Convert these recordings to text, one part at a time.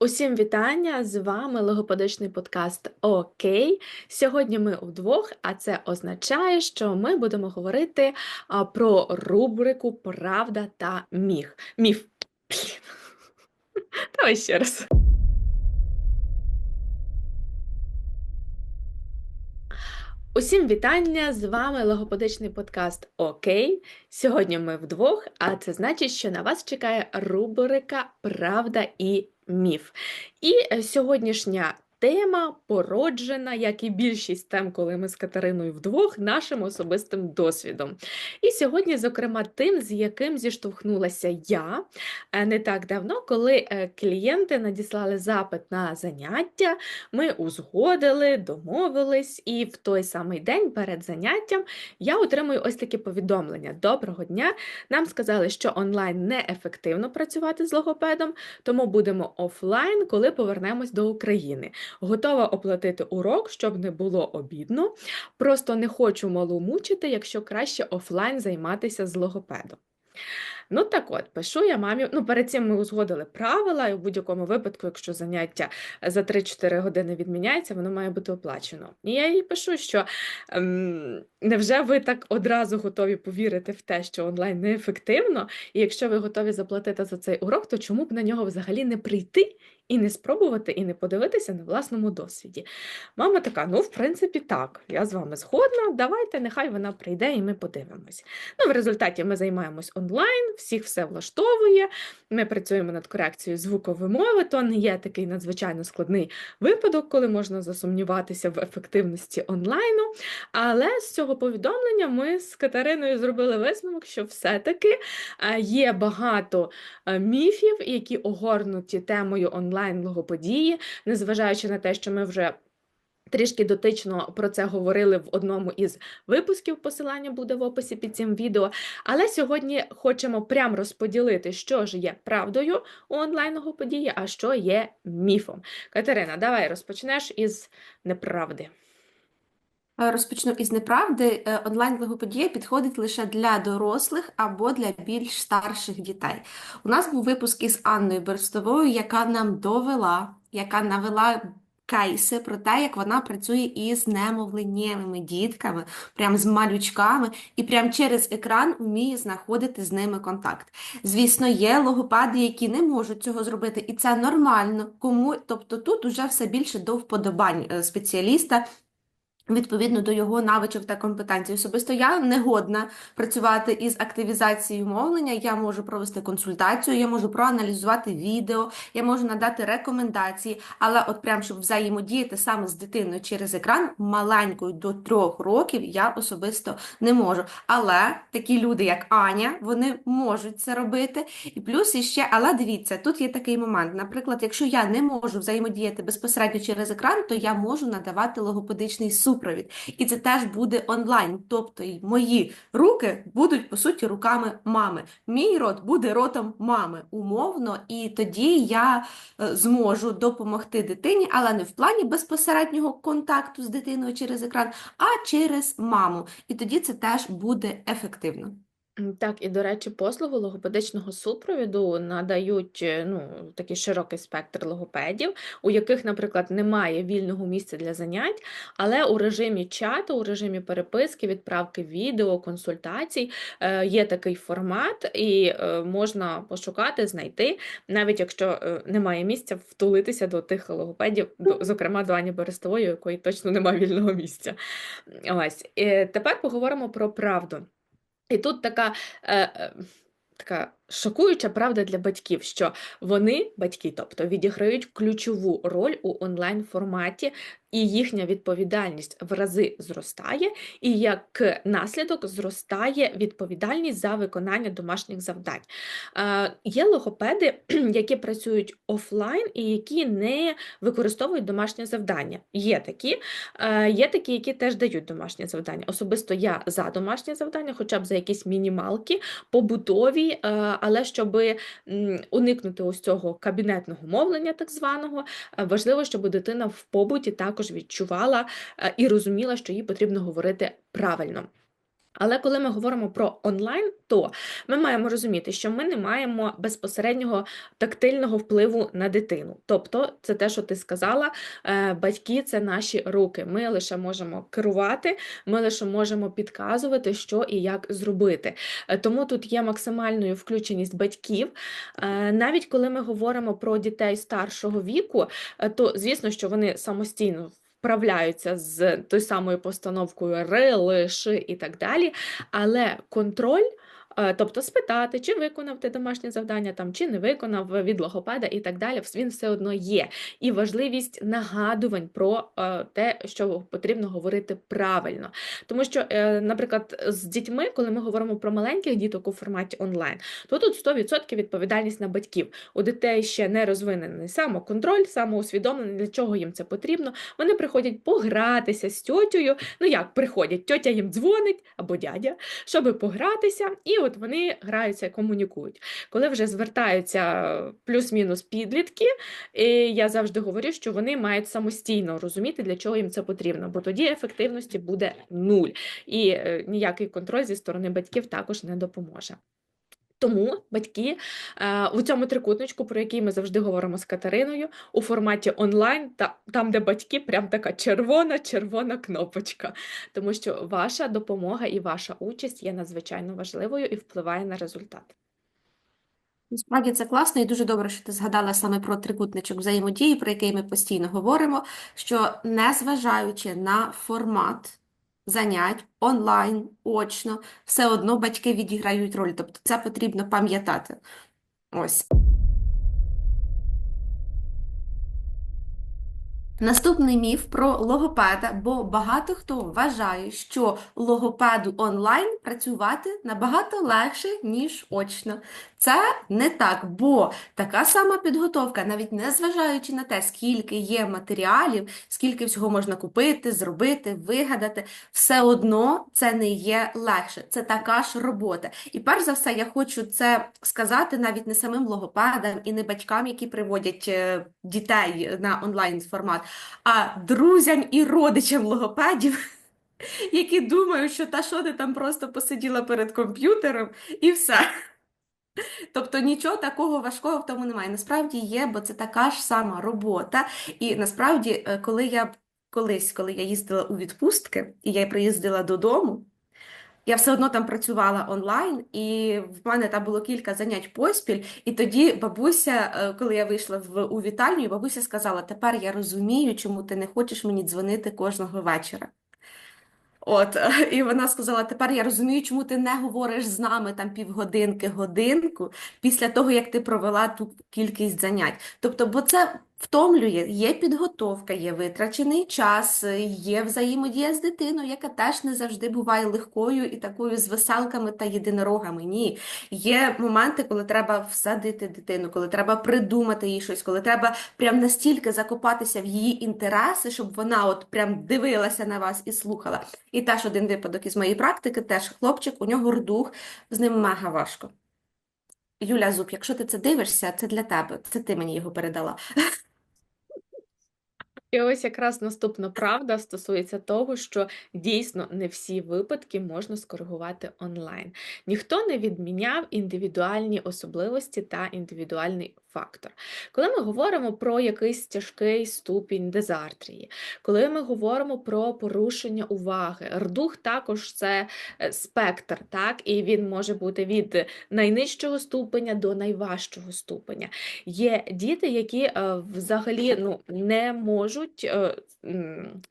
Усім вітання! З вами логопедичний подкаст Окей. Сьогодні ми удвох, а це означає, що ми будемо говорити про рубрику Правда та міф. Міф. Давай ще раз. Усім вітання! З вами логопедичний подкаст Окей. Сьогодні ми вдвох, а це значить, що на вас чекає рубрика Правда і міф. І е, сьогоднішня тема породжена, як і більшість тем, коли ми з Катериною вдвох, нашим особистим досвідом. І сьогодні, зокрема, тим, з яким зіштовхнулася я е, не так давно, коли е, клієнти надіслали запит на заняття, ми узгодили, домовились, і в той самий день перед заняттям я отримую ось таке повідомлення: Доброго дня! Нам сказали, що онлайн неефективно працювати з логопедом, тому будемо офлайн, коли повернемось до України. Готова оплатити урок, щоб не було обідно. Просто не хочу малу мучити, якщо краще офлайн займатися з логопедом. Ну так от, пишу я мамі. Ну, перед цим ми узгодили правила, і в будь-якому випадку, якщо заняття за 3-4 години відміняється, воно має бути оплачено. І я їй пишу, що ем, невже ви так одразу готові повірити в те, що онлайн неефективно, і якщо ви готові заплатити за цей урок, то чому б на нього взагалі не прийти і не спробувати, і не подивитися на власному досвіді? Мама така: ну, в принципі, так, я з вами згодна, давайте, нехай вона прийде і ми подивимось. Ну, в результаті ми займаємось онлайн всіх все влаштовує. Ми працюємо над корекцією звукової мови, то не є такий надзвичайно складний випадок, коли можна засумніватися в ефективності онлайну. Але з цього повідомлення ми з Катериною зробили висновок, що все-таки е, є багато е, міфів, які огорнуті темою онлайн-логопедії, незважаючи на те, що ми вже Трішки дотично про це говорили в одному із випусків. Посилання буде в описі під цим відео. Але сьогодні хочемо прям розподілити, що ж є правдою у онлайного події, а що є міфом. Катерина, давай розпочнеш із неправди. Е, розпочну із неправди. Е, онлайн-логопедія підходить лише для дорослих або для більш старших дітей. У нас був випуск із Анною Берстовою, яка нам довела, яка навела кейси про те, як вона працює із немовленнєвими дітками, прям з малючками, і прям через екран вміє знаходити з ними контакт. Звісно, є логопади, які не можуть цього зробити, і це нормально. Кому, тобто тут уже все більше до вподобань е, спеціаліста. Відповідно до його навичок та компетенцій. Особисто я не годна працювати із активізацією мовлення. Я можу провести консультацію, я можу проаналізувати відео, я можу надати рекомендації, але от прям щоб взаємодіяти саме з дитиною через екран, маленькою до трьох років, я особисто не можу. Але такі люди, як Аня, вони можуть це робити. І плюс іще, але дивіться, тут є такий момент. Наприклад, якщо я не можу взаємодіяти безпосередньо через екран, то я можу надавати логопедичний суп супровід. І це теж буде онлайн. Тобто мої руки будуть, по суті, руками мами. Мій рот буде ротом мами, умовно, і тоді я е, зможу допомогти дитині, але не в плані безпосереднього контакту з дитиною через екран, а через маму. І тоді це теж буде ефективно. Так, і, до речі, послугу логопедичного супровіду надають е, ну, такий широкий спектр логопедів, у яких, наприклад, немає вільного місця для занять, але у режимі чату, у режимі переписки, відправки відео, консультацій е, є такий формат, і е, можна пошукати, знайти, навіть якщо немає місця, втулитися до тих логопедів, зокрема до Ані Берестової, у якої точно немає вільного місця. Ось. Тепер поговоримо про правду. І тут така. Е, е, така шокуюча правда для батьків, що вони, батьки, тобто, відіграють ключову роль у онлайн-форматі, і їхня відповідальність в рази зростає, і як наслідок зростає відповідальність за виконання домашніх завдань. Є логопеди, які працюють офлайн і які не використовують домашнє завдання. Є такі, є такі, які теж дають домашнє завдання. Особисто я за домашнє завдання, хоча б за якісь мінімалки, побутові але щоб уникнути ось цього кабінетного мовлення, так званого, е, важливо, щоб дитина в побуті також відчувала е, і розуміла, що їй потрібно говорити правильно. Але коли ми говоримо про онлайн, то ми маємо розуміти, що ми не маємо безпосереднього тактильного впливу на дитину. Тобто, це те, що ти сказала, е, батьки це наші руки. Ми лише можемо керувати, ми лише можемо підказувати, що і як зробити. Е, Тому тут є максимальною включеність батьків. Е, Навіть коли ми говоримо про дітей старшого віку, то звісно, що вони самостійно вправляються з тою самою постановкою ри, і так далі. Але контроль, тобто спитати, чи виконав ти домашнє завдання, там, чи не виконав е, від логопеда і так далі, він все одно є. І важливість нагадувань про е, те, що потрібно говорити правильно. Тому що, е, наприклад, з дітьми, коли ми говоримо про маленьких діток у форматі онлайн, то тут 100% відповідальність на батьків. У дітей ще не розвинений самоконтроль, самоусвідомлення, для чого їм це потрібно. Вони приходять погратися з тьотею. Ну як приходять? Тьотя їм дзвонить або дядя, щоб погратися, і от вони граються, комунікують. Коли вже звертаються плюс-мінус підлітки, і я завжди говорю, що вони мають самостійно розуміти, для чого їм це потрібно, бо тоді ефективності буде нуль, і е, ніякий контроль зі сторони батьків також не допоможе. Тому батьки е, у цьому трикутничку, про який ми завжди говоримо з Катериною, у форматі онлайн, та, там, де батьки, прям така червона-червона кнопочка. Тому що ваша допомога і ваша участь є надзвичайно важливою і впливає на результат. Насправді це класно і дуже добре, що ти згадала саме про трикутничок взаємодії, про який ми постійно говоримо, що незважаючи на формат занять онлайн, очно, все одно батьки відіграють роль. Тобто це потрібно пам'ятати. Ось. Наступний міф про логопеда, бо багато хто вважає, що логопеду онлайн працювати набагато легше, ніж очно. Це не так, бо така сама підготовка, навіть не зважаючи на те, скільки є матеріалів, скільки всього можна купити, зробити, вигадати, все одно це не є легше. Це така ж робота. І перш за все, я хочу це сказати навіть не самим логопедам і не батькам, які приводять е, дітей на онлайн формат, а друзям і родичам логопедів. Які думають, що та що ти там просто посиділа перед комп'ютером і все. Тобто нічого такого важкого в тому немає. Насправді є, бо це така ж сама робота. І насправді, е, коли я колись, коли я їздила у відпустки, і я приїздила додому, я все одно там працювала онлайн, і в мене там було кілька занять поспіль. І тоді бабуся, е, коли я вийшла в у вітальню, бабуся сказала: тепер я розумію, чому ти не хочеш мені дзвонити кожного вечора. От, і вона сказала: тепер я розумію, чому ти не говориш з нами там півгодинки, годинку після того, як ти провела ту кількість занять. Тобто, бо це втомлює, є підготовка, є витрачений час, є взаємодія з дитиною, яка теж не завжди буває легкою і такою з веселками та єдинорогами. Ні. Є моменти, коли треба всадити дитину, коли треба придумати їй щось, коли треба прям настільки закопатися в її інтереси, щоб вона от прям дивилася на вас і слухала. І теж один випадок із моєї практики, теж хлопчик, у нього рдух, з ним мега важко. Юля Зуб, якщо ти це дивишся, це для тебе. Це ти мені його передала. І ось якраз наступна правда стосується того, що дійсно не всі випадки можна скоригувати онлайн. Ніхто не відміняв індивідуальні особливості та індивідуальний фактор. Коли ми говоримо про якийсь тяжкий ступінь дезартрії, коли ми говоримо про порушення уваги, рдух також це е, спектр, так, і він може бути від найнижчого ступеня до найважчого ступеня. Є діти, які е, взагалі ну, не можуть е,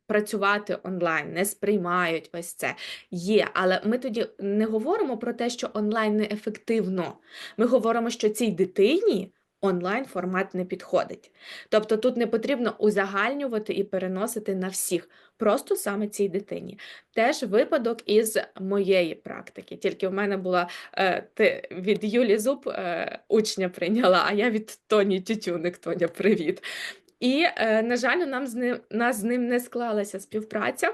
працювати онлайн, не сприймають ось це. Є, але ми тоді не говоримо про те, що онлайн неефективно. Ми говоримо, що цій дитині онлайн формат не підходить. Тобто тут не потрібно узагальнювати і переносити на всіх, просто саме цій дитині. Теж випадок із моєї практики. Тільки в мене була е, ти від Юлі Зуб е, учня прийняла, а я від Тоні Тютюник. Тоня, привіт. І, е, на жаль, нам з ним, нас з ним не склалася співпраця.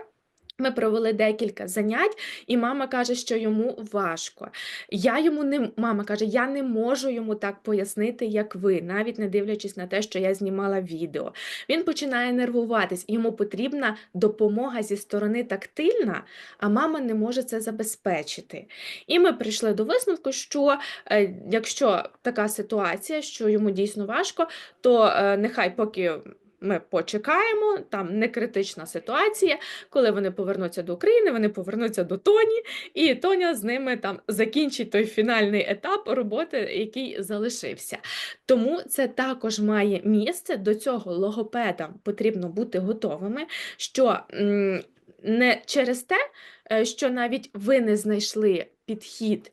Ми провели декілька занять, і мама каже, що йому важко. Я йому не мама каже, я не можу йому так пояснити, як ви, навіть не дивлячись на те, що я знімала відео. Він починає нервуватись, йому потрібна допомога зі сторони тактильна, а мама не може це забезпечити. І ми прийшли до висновку, що е, якщо така ситуація, що йому дійсно важко, то е, нехай поки. Ми почекаємо, там не критична ситуація. Коли вони повернуться до України, вони повернуться до Тоні, і Тоня з ними там закінчить той фінальний етап роботи, який залишився. Тому це також має місце. До цього логопедам потрібно бути готовими, що не через те, е, що навіть ви не знайшли підхід.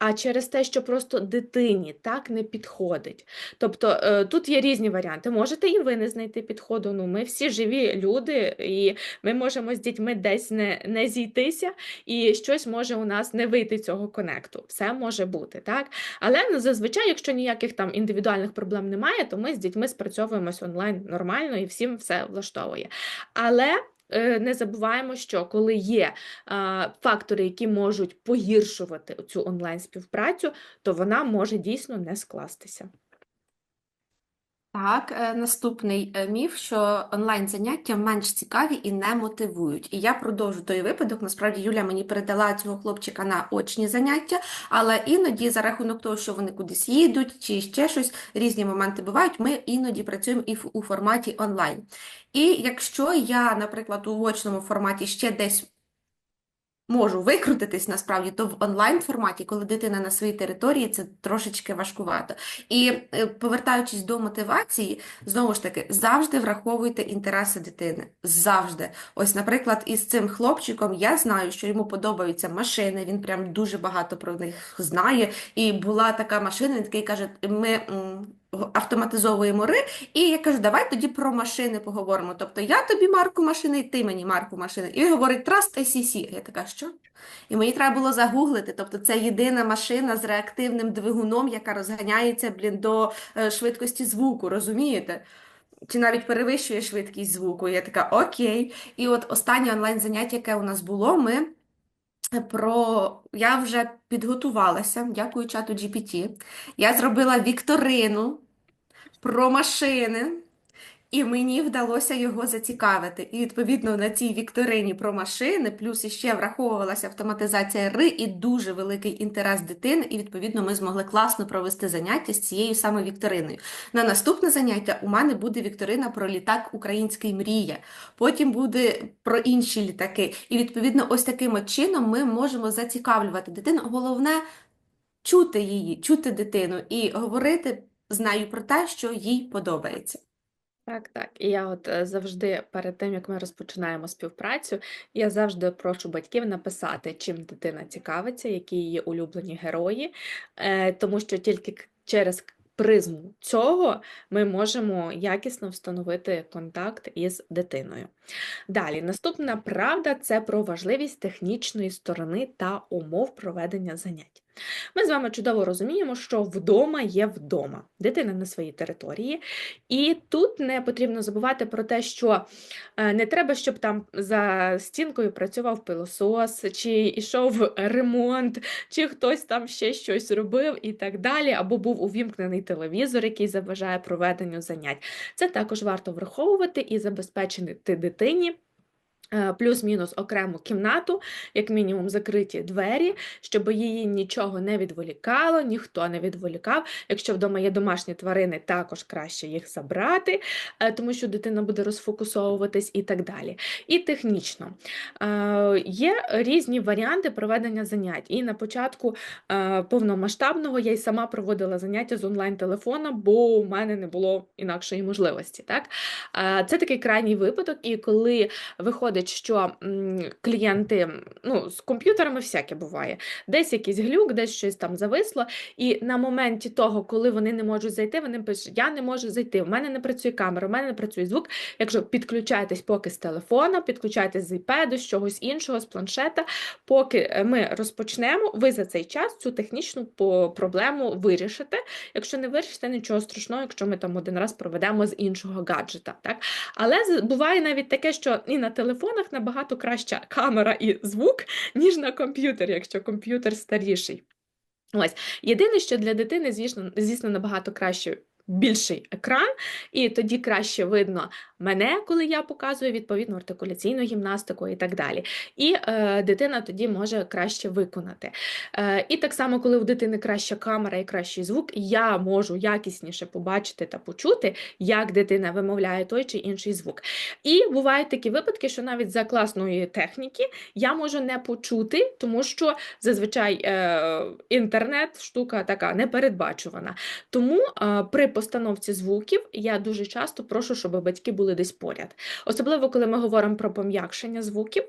А через те, що просто дитині так не підходить. Тобто е, тут є різні варіанти. Можете і ви не знайти підходу. Ну, ми всі живі люди, і ми можемо з дітьми десь не, не зійтися, і щось може у нас не вийти цього конекту. Все може бути, так? Але ну, зазвичай, якщо ніяких там індивідуальних проблем немає, то ми з дітьми спрацьовуємось онлайн нормально і всім все влаштовує. Але не забуваємо, що коли є фактори, які можуть погіршувати цю онлайн співпрацю, то вона може дійсно не скластися. Так, е, наступний е, міф, що онлайн-заняття менш цікаві і не мотивують. І я продовжу той випадок. Насправді Юля мені передала цього хлопчика на очні заняття, але іноді за рахунок того, що вони кудись їдуть чи ще щось, різні моменти бувають, ми іноді працюємо і в- у форматі онлайн. І якщо я, наприклад, у очному форматі ще десь можу викрутитись насправді, то в онлайн форматі, коли дитина на своїй території, це трошечки важкувато. І е, повертаючись до мотивації, знову ж таки, завжди враховуйте інтереси дитини. Завжди. Ось, наприклад, із цим хлопчиком я знаю, що йому подобаються машини, він прям дуже багато про них знає. І була така машина, він такий каже: ми. Автоматизовуємо ри, і я кажу, давай тоді про машини поговоримо. Тобто я тобі марку машини, і ти мені марку машини. І він говорить Trust ACC. Я така, що? І мені треба було загуглити. Тобто це єдина машина з реактивним двигуном, яка розганяється, блін, до е, швидкості звуку, розумієте? Чи навіть перевищує швидкість звуку. Я така, окей. І от останнє онлайн-заняття, яке у нас було, ми про... Я вже підготувалася, дякую чату GPT. Я зробила вікторину про машини, і мені вдалося його зацікавити. І відповідно на цій вікторині про машини, плюс іще враховувалася автоматизація ри і дуже великий інтерес дитини. І відповідно ми змогли класно провести заняття з цією саме вікториною. На наступне заняття у мене буде вікторина про літак Український мрія. Потім буде про інші літаки. І відповідно, ось таким от чином ми можемо зацікавлювати дитину. Головне чути її, чути дитину і говорити з нею про те, що їй подобається. Так, так. І я от е, завжди перед тим, як ми розпочинаємо співпрацю, я завжди прошу батьків написати, чим дитина цікавиться, які її улюблені герої, е, тому що тільки через призму цього ми можемо якісно встановити контакт із дитиною. Далі, наступна правда це про важливість технічної сторони та умов проведення занять. Ми з вами чудово розуміємо, що вдома є вдома, дитина на своїй території, і тут не потрібно забувати про те, що е, не треба, щоб там за стінкою працював пилосос, чи йшов ремонт, чи хтось там ще щось робив і так далі, або був увімкнений телевізор, який заважає проведенню занять. Це також варто враховувати і забезпечити дитині. Е, Плюс-мінус окрему кімнату, як мінімум закриті двері, щоб її нічого не відволікало, ніхто не відволікав. Якщо вдома є домашні тварини, також краще їх забрати, е, тому що дитина буде розфокусовуватись і так далі. І технічно Е, є різні варіанти проведення занять. І на початку повномасштабного я й сама проводила заняття з онлайн-телефона, бо у мене не було інакшої можливості. Так? Це такий крайній випадок, і коли виходить, що клієнти ну, з комп'ютерами всяке буває. Десь якийсь глюк, десь щось там зависло. І на моменті того, коли вони не можуть зайти, вони пишуть: Я не можу зайти, в мене не працює камера, в мене не працює звук. Якщо підключайтесь поки з телефона, підключайтесь з iPad, з чогось іншого, з планшета, поки е, ми розпочнемо, ви за цей час цю технічну проблему вирішите. Якщо не вирішите, нічого страшного, якщо ми там один раз проведемо з іншого гаджета. Так? Але буває навіть таке, що і на телефоні телефонах набагато краща камера і звук, ніж на комп'ютер, якщо комп'ютер старіший. Ось єдине, що для дитини, звісно, звісно, набагато краще. Більший екран, і тоді краще видно мене, коли я показую відповідну артикуляційну гімнастику і так далі. І е, дитина тоді може краще виконати. Е, І так само, коли у дитини краща камера і кращий звук, я можу якісніше побачити та почути, як дитина вимовляє той чи інший звук. І бувають такі випадки, що навіть за класної техніки я можу не почути, тому що зазвичай е, інтернет штука така непередбачувана. Тому е, при постановці звуків я дуже часто прошу, щоб батьки були десь поряд. Особливо, коли ми говоримо про пом'якшення звуків,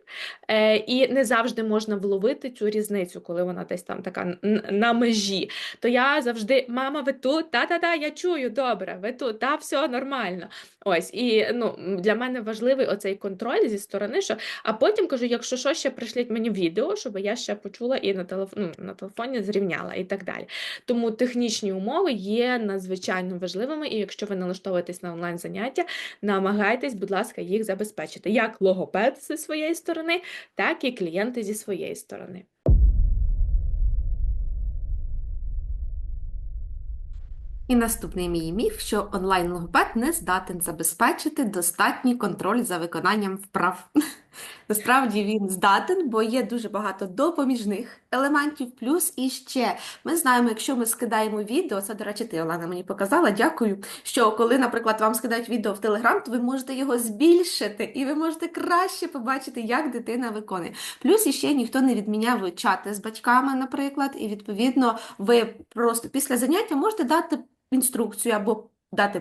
е, і не завжди можна вловити цю різницю, коли вона десь там така на межі. То я завжди, мама, ви тут? Та-та-та, я чую, добре, ви тут, та, все нормально. Ось, і ну, для мене важливий оцей контроль зі сторони, що а потім кажу, якщо що, ще пришліть мені відео, щоб я ще почула і на телеф... ну, на телефоні зрівняла і так далі. Тому технічні умови є надзвичайно важливими, і якщо ви налаштовуєтесь на онлайн заняття, намагайтесь, будь ласка, їх забезпечити як логопед зі своєї сторони, так і клієнти зі своєї сторони. І наступний мій міф, що онлайн-логопед не здатен забезпечити достатній контроль за виконанням вправ. Насправді він здатен, бо є дуже багато допоміжних елементів. Плюс і ще ми знаємо, якщо ми скидаємо відео, це, до речі, ти, Олена, мені показала, дякую. Що коли, наприклад, вам скидають відео в Телеграм, то ви можете його збільшити, і ви можете краще побачити, як дитина виконує. Плюс іще ніхто не відміняв чати з батьками, наприклад, і відповідно ви просто після заняття можете дати інструкцію або дати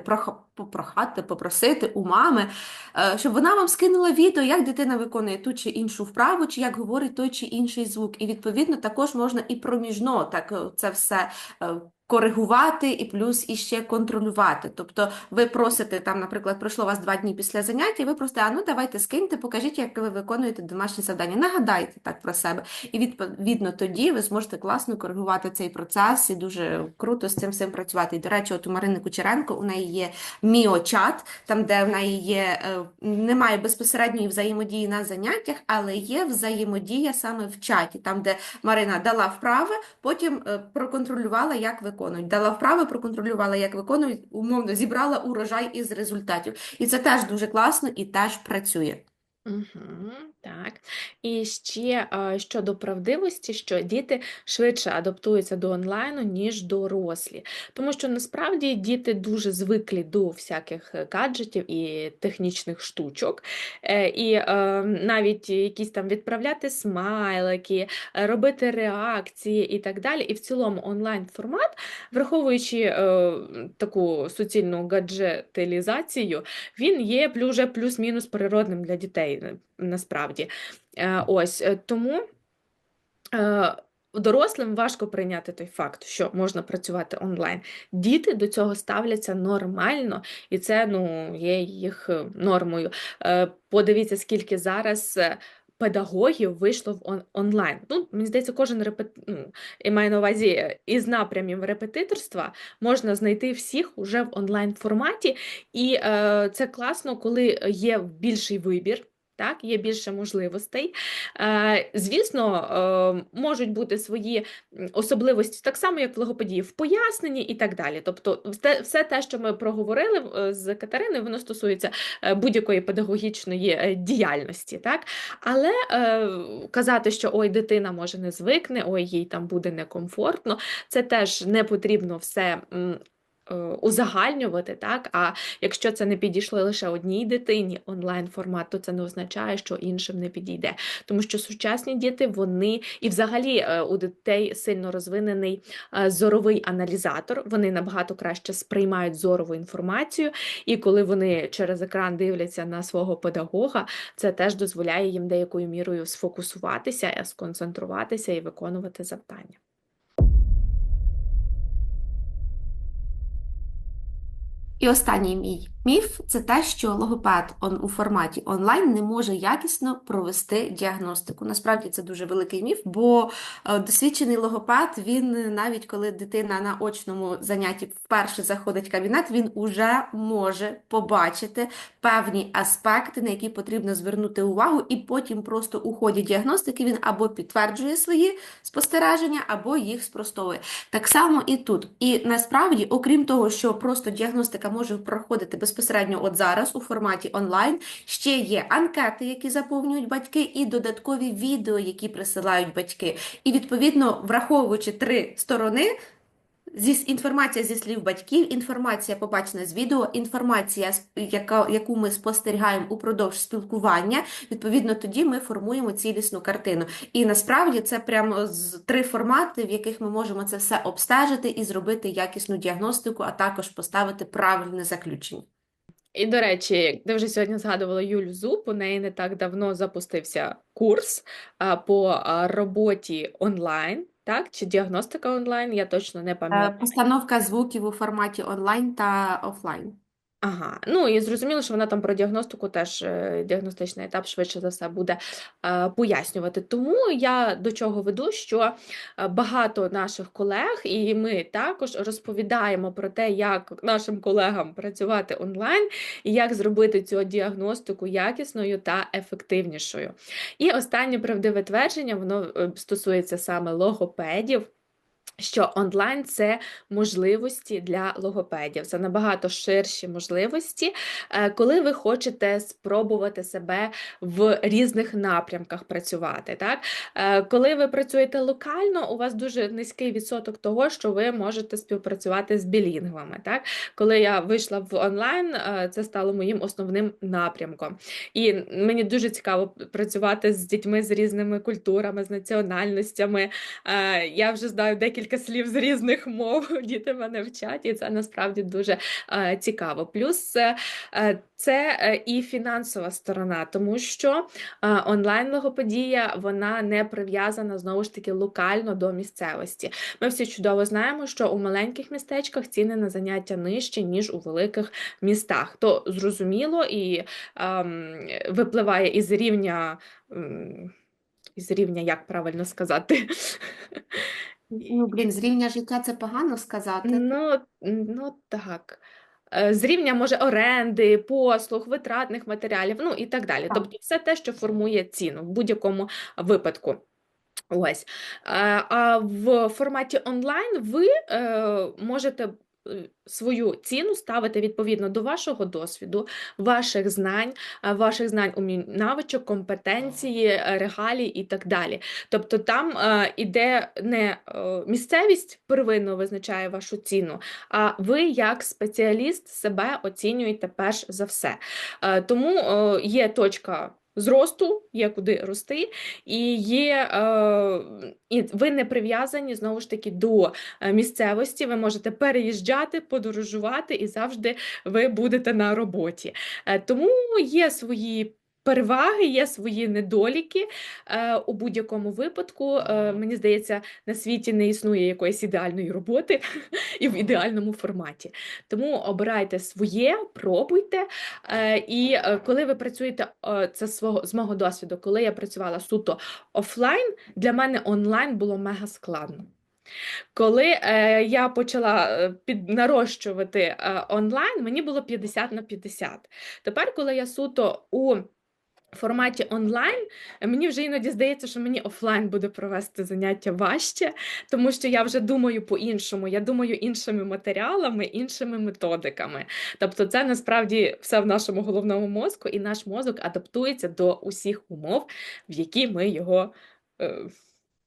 попрохати, попросити у мами, е, щоб вона вам скинула відео, як дитина виконує ту чи іншу вправу, чи як говорить той чи інший звук. І відповідно також можна і проміжно так е, це все е, коригувати і плюс іще контролювати. Тобто ви просите, там, наприклад, пройшло у вас два дні після заняття, і ви просите, а ну давайте скиньте, покажіть, як ви виконуєте домашні завдання. Нагадайте так про себе. І відповідно тоді ви зможете класно коригувати цей процес і дуже круто з цим всім працювати. І, до речі, от у Марини Кучеренко у неї є міочат, там, де в неї є, е, немає безпосередньої взаємодії на заняттях, але є взаємодія саме в чаті, там, де Марина дала вправи, потім е, проконтролювала, як виконувати виконують. Дала вправи, проконтролювала, як виконують, умовно зібрала урожай із результатів. І це теж дуже класно і теж працює. Угу, так. І ще щодо правдивості, що діти швидше адаптуються до онлайну, ніж дорослі. Тому що насправді діти дуже звиклі до всяких е, гаджетів і технічних штучок. Е, і е, навіть якісь там відправляти смайлики, робити реакції і так далі. І в цілому онлайн-формат, враховуючи таку суцільну гаджетилізацію, він є вже плюс-мінус природним для дітей дітей насправді. Е, ось е, тому. Е, дорослим важко прийняти той факт, що можна працювати онлайн. Діти до цього ставляться нормально, і це ну, є їх нормою. Подивіться, скільки зараз педагогів вийшло в онлайн. Ну, Мені здається, кожен репет... ну, і має на увазі із напрямів репетиторства можна знайти всіх уже в онлайн форматі, і е, це класно, коли є більший вибір так, є більше можливостей. Е, звісно, е, можуть бути свої особливості, так само, як в логопедії, в поясненні і так далі. Тобто, все те, що ми проговорили е, з Катериною, воно стосується будь-якої педагогічної діяльності. Так? Але казати, що ой, дитина може не звикне, ой, їй там буде некомфортно, це теж не потрібно все узагальнювати, так? А якщо це не підійшло лише одній дитині онлайн формат, то це не означає, що іншим не підійде. Тому що сучасні діти, вони і взагалі е, у дітей сильно розвинений е, зоровий аналізатор, вони набагато краще сприймають зорову інформацію, і коли вони через екран дивляться на свого педагога, це теж дозволяє їм деякою мірою сфокусуватися, сконцентруватися і виконувати завдання. І останній мій міф це те, що логопед у форматі онлайн не може якісно провести діагностику. Насправді це дуже великий міф, бо е, досвідчений логопед, він навіть коли дитина на очному занятті вперше заходить в кабінет, він уже може побачити певні аспекти, на які потрібно звернути увагу, і потім просто у ході діагностики він або підтверджує свої спостереження, або їх спростовує. Так само і тут. І насправді, окрім того, що просто діагностика може проходити безпосередньо от зараз у форматі онлайн, ще є анкети, які заповнюють батьки, і додаткові відео, які присилають батьки. І відповідно, враховуючи три сторони. Зі інформація зі слів батьків, інформація побачена з відео, інформація, яка, яку ми спостерігаємо упродовж спілкування. Відповідно, тоді ми формуємо цілісну картину. І насправді це прямо з три формати, в яких ми можемо це все обстежити і зробити якісну діагностику, а також поставити правильне заключення. І, до речі, ти вже сьогодні згадувала Юлю Зуб, у неї не так давно запустився курс а, по а, роботі онлайн, так? Чи діагностика онлайн, я точно не Е, пам'ятаю. Постановка звуків у форматі онлайн та офлайн. Ага, ну і зрозуміло, що вона там про діагностику теж е, діагностичний етап швидше за все буде е, пояснювати. Тому я до чого веду, що е, багато наших колег, і ми також розповідаємо про те, як нашим колегам працювати онлайн і як зробити цю діагностику якісною та ефективнішою. І останнє правдиве твердження, воно е, стосується саме логопедів. Що онлайн це можливості для логопедів, це набагато ширші можливості, е, коли ви хочете спробувати себе в різних напрямках працювати. Так? Е, Коли ви працюєте локально, у вас дуже низький відсоток того, що ви можете співпрацювати з білінгвами. Так? Коли я вийшла в онлайн, е, це стало моїм основним напрямком. І мені дуже цікаво працювати з дітьми з різними культурами, з національностями. Я вже знаю декілька слів з різних мов, діти мене вчать, і це насправді дуже е, цікаво. Плюс е, е, це і фінансова сторона, тому що е, онлайн-логопедія вона не прив'язана знову ж таки локально до місцевості. Ми всі чудово знаємо, що у маленьких містечках ціни на заняття нижчі, ніж у великих містах. То зрозуміло і ем, випливає із рівня. м, Із рівня, як правильно сказати? Ну, блін, з рівня життя це погано сказати. Ну, ну так. Е, З рівня може оренди, послуг, витратних матеріалів, ну і так далі. Так. Тобто все те, що формує ціну в будь-якому випадку. Ось. Е, А в форматі онлайн ви е, можете свою ціну ставити відповідно до вашого досвіду, ваших знань, е, ваших знань, умінь, навичок, компетенції, е, регалій і так далі. Тобто там е, іде не е, місцевість первинно визначає вашу ціну, а ви як спеціаліст себе оцінюєте перш за все. Е, Тому е, є точка. Зросту, є куди рости, і є, е, і ви не прив'язані знову ж таки до е, місцевості. Ви можете переїжджати, подорожувати, і завжди ви будете на роботі. Е, тому є свої. Переваги є свої недоліки е, у будь-якому випадку. Е, мені здається, на світі не існує якоїсь ідеальної роботи і в ідеальному форматі. Тому обирайте своє, пробуйте. Е, і коли ви працюєте, це з мого досвіду, коли я працювала суто офлайн, для мене онлайн було мега складно. Коли е, я почала е, піднарощувати е, онлайн, мені було 50 на 50. Тепер, коли я суто у форматі онлайн, е, мені вже іноді здається, що мені офлайн буде провести заняття важче, тому що я вже думаю по-іншому, я думаю іншими матеріалами, іншими методиками. Тобто, це насправді все в нашому головному мозку, і наш мозок адаптується до усіх умов, в які ми його е,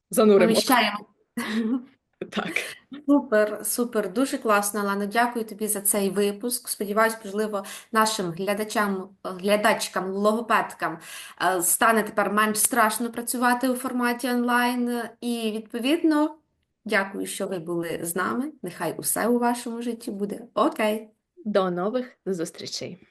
зануримо. Поміщаємо. Так. Супер, супер, дуже класно, Лано. Дякую тобі за цей випуск. Сподіваюсь, можливо, нашим глядачам, глядачкам, логопедкам е, стане тепер менш страшно працювати у форматі онлайн. І відповідно, дякую, що ви були з нами. Нехай усе у вашому житті буде окей. До нових зустрічей.